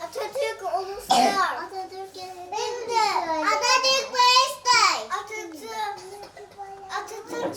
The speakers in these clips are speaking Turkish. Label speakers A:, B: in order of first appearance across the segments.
A: Atatürk onu sever. Atatürk Benim de. Atatürk Bayezid. Atatürk. Atatürk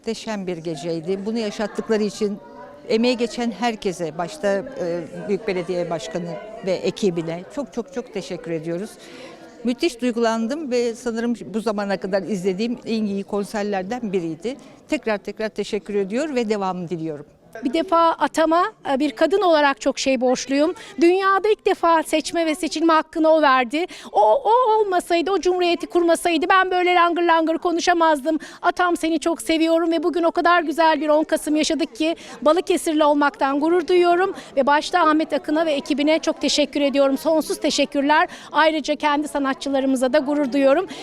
B: Muhteşem bir geceydi. Bunu yaşattıkları için emeği geçen herkese, başta e, Büyük Belediye Başkanı ve ekibine çok çok çok teşekkür ediyoruz. Müthiş duygulandım ve sanırım bu zamana kadar izlediğim en iyi konserlerden biriydi. Tekrar tekrar teşekkür ediyor ve devamını diliyorum.
C: Bir defa atama e, bir kadın olarak çok şey borçluyum. Dünyada ilk defa seçme ve seçilme hakkını o verdi. O, o olmasaydı, o cumhuriyeti kurmasaydı ben böyle langır langır konuşamazdım. Atam seni çok seviyorum ve bugün o kadar güzel bir 10 Kasım yaşadık ki Balıkesirli olmaktan gurur duyuyorum. Ve başta Ahmet Akın'a ve ekibine çok teşekkür ediyorum. Sonsuz teşekkürler. Ayrıca kendi sanatçılarımıza da gurur duyuyorum.